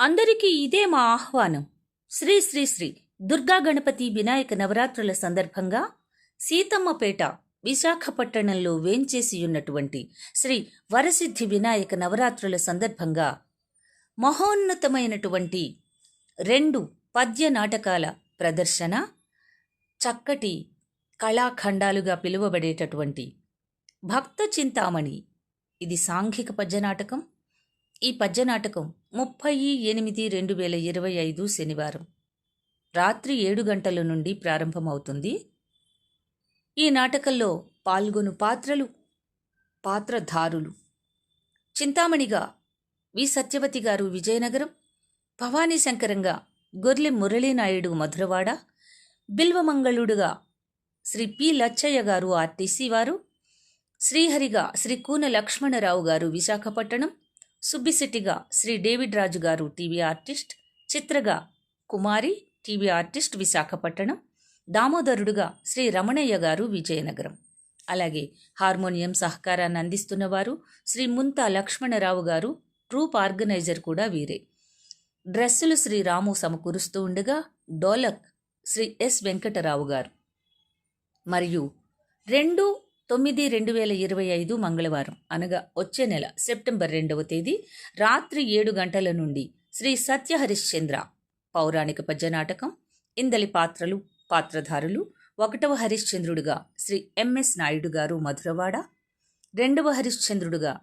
అందరికీ ఇదే మా ఆహ్వానం. శ్రీ శ్రీ శ్రీ దుర్గా గణపతి వినాయక నవరాత్రుల సందర్భంగా సీతమ్మపేట విశాఖపట్టణంలో వేంచేసి ఉన్నటువంటి శ్రీ వరసిద్ధి వినాయక నవరాత్రుల సందర్భంగా మహోన్నతమైనటువంటి రెండు పద్య నాటకాల ప్రదర్శన చక్కటి కళాఖండాలుగా పిలువబడేటటువంటి భక్త చింతామణి. ఇది సాంఘిక పద్య నాటకం. ఈ పద్యనాటకం ముప్పై ఎనిమిది రెండు వేల ఇరవై ఐదు శనివారం. రాత్రి ఏడు గంటల నుండి ప్రారంభమవుతుంది. ఈ నాటకంలో పాల్గొను పాత్రలు పాత్రధారులు. చింతామణిగా వి. సత్యవతి గారు విజయనగరం భవానీ శంకరంగా గొర్లె మురళీనాయుడు మధురవాడ బిల్వమంగళుడుగా శ్రీ పి. లచ్చయ్య గారు ఆర్టీసీ వారు శ్రీహరిగా శ్రీ కూన లక్ష్మణరావు గారు Visakhapatnam సుబ్బిసిటిగా Sri David Raju garu TV artist చిత్రగా Kumari TV artist Visakhapatnam దామోదరుడుగా శ్రీ రమణయ్య గారు విజయనగరం. అలాగే హార్మోనియం సహకారాన్ని అందిస్తున్నవారు శ్రీ ముంతా లక్ష్మణరావు గారు ట్రూప్ ఆర్గనైజర్ కూడా వీరే. డ్రెస్సులు శ్రీ రాము సమకూరుస్తూ ఉండగా డోలక్ శ్రీ ఎస్ వెంకటరావు గారు. మరియు రెండు తొమ్మిది రెండు వేల ఇరవై ఐదు మంగళవారం అనగా వచ్చే నెల సెప్టెంబర్ రెండవ తేదీ రాత్రి ఏడు గంటల నుండి శ్రీ సత్య హరిశ్చంద్ర పౌరాణిక పద్యనాటకం ఇందలి పాత్రలు పాత్రధారులు ఒకటవ హరిశ్చంద్రుడుగా శ్రీ ఎంఎస్ నాయుడు గారు మధురవాడ రెండవ హరిశ్చంద్రుడుగా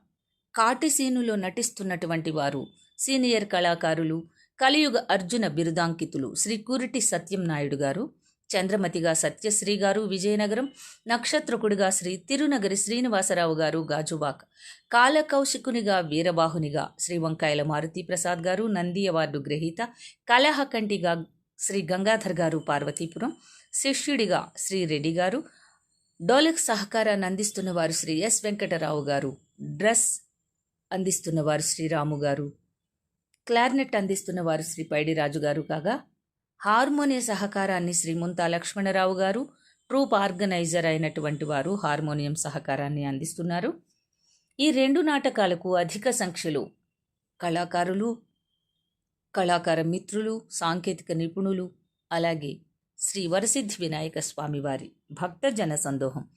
కాటిసీనులో నటిస్తున్నటువంటి వారు సీనియర్ కళాకారులు కలియుగ అర్జున బిరుదాంకితులు శ్రీ కురిటి సత్యం నాయుడు గారు చంద్రమతిగా సత్యశ్రీ గారు విజయనగరం నక్షత్రకుడిగా శ్రీ తిరునగరి శ్రీనివాసరావు గారు గాజువాక్ కాలకౌశికునిగా వీరబాహునిగా శ్రీ వంకాయల మారుతి ప్రసాద్ గారు నంది అవార్డు గ్రహీత కలహకంటిగా శ్రీ గంగాధర్ గారు పార్వతీపురం శిష్యుడిగా శ్రీ రెడ్డి గారు డోలక్ సహకారాన్ని అందిస్తున్న వారు శ్రీ ఎస్ వెంకటరావు గారు డ్రెస్ అందిస్తున్నవారు శ్రీరాము గారు క్లార్నెట్ అందిస్తున్నవారు శ్రీ పైడిరాజు గారు కాగా హార్మోనియ సహకారాన్ని శ్రీముంతా లక్ష్మణరావు గారు ట్రూప్ ఆర్గనైజర్ అయినటువంటి వారు హార్మోనియం సహకారాన్ని అందిస్తున్నారు. ఈ రెండు నాటకాలకు అధిక సంఖ్యలో కళాకారులు కళాకార మిత్రులు సాంకేతిక నిపుణులు అలాగే శ్రీ వరసిద్ధి వినాయక స్వామి వారి భక్తజన సందోహం.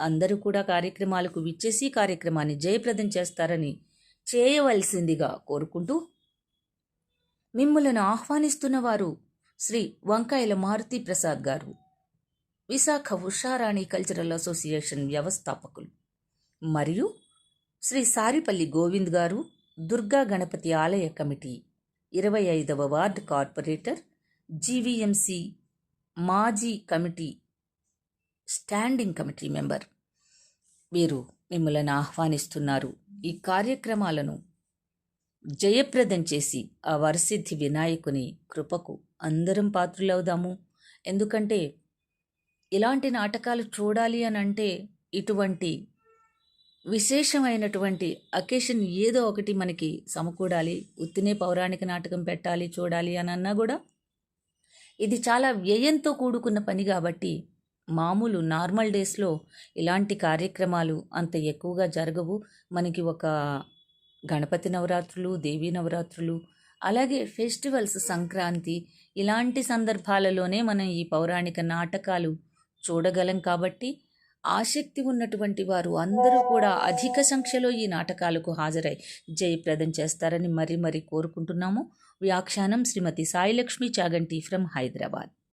అందరూ కూడా కార్యక్రమాలకు విచ్చేసి కార్యక్రమాన్ని జయప్రదం చేస్తారని చేయవలసిందిగా కోరుకుంటూ మిమ్ములను ఆహ్వానిస్తున్న వారు శ్రీ వంకాయల మారుతి ప్రసాద్ గారు. విశాఖ ఉషారాణి కల్చరల్ అసోసియేషన్ వ్యవస్థాపకులు. మరియు శ్రీ సారిపల్లి గోవింద్ గారు దుర్గా గణపతి ఆలయ కమిటీ ఇరవై ఐదవ వార్డు కార్పొరేటర్ జీవీఎంసి మాజీ కమిటీ స్టాండింగ్ కమిటీ మెంబర్. వీరు మిమ్మల్ని ఆహ్వానిస్తున్నారు. ఈ కార్యక్రమాలను జయప్రదం చేసి ఆ వరసిద్ధి వినాయకుని కృపకు అందరం పాత్రులవుదాము. ఎందుకంటే ఇలాంటి నాటకాలు చూడాలి అని అంటే ఇటువంటి విశేషమైనటువంటి అకేషన్ ఏదో ఒకటి మనకి సమకూడాలి. ఉత్తినే పౌరాణిక నాటకం పెట్టాలి చూడాలి అని అన్నా కూడా ఇది చాలా వ్యయంతో కూడుకున్న పని కాబట్టి మామూలు నార్మల్ డేస్లో ఇలాంటి కార్యక్రమాలు అంత ఎక్కువగా జరగవు. మనకి ఒక గణపతి నవరాత్రులు దేవీ నవరాత్రులు అలాగే ఫెస్టివల్స్ సంక్రాంతి ఇలాంటి సందర్భాలలోనే మనం ఈ పౌరాణిక నాటకాలు చూడగలం కాబట్టి ఆసక్తి ఉన్నటువంటి వారు అందరూ కూడా అధిక సంఖ్యలో ఈ నాటకాలకు హాజరై జయప్రదం చేస్తారని మరీ మరీ కోరుకుంటున్నాము. వ్యాఖ్యానం శ్రీమతి సాయిలక్ష్మి చాగంటి ఫ్రమ్ హైదరాబాద్.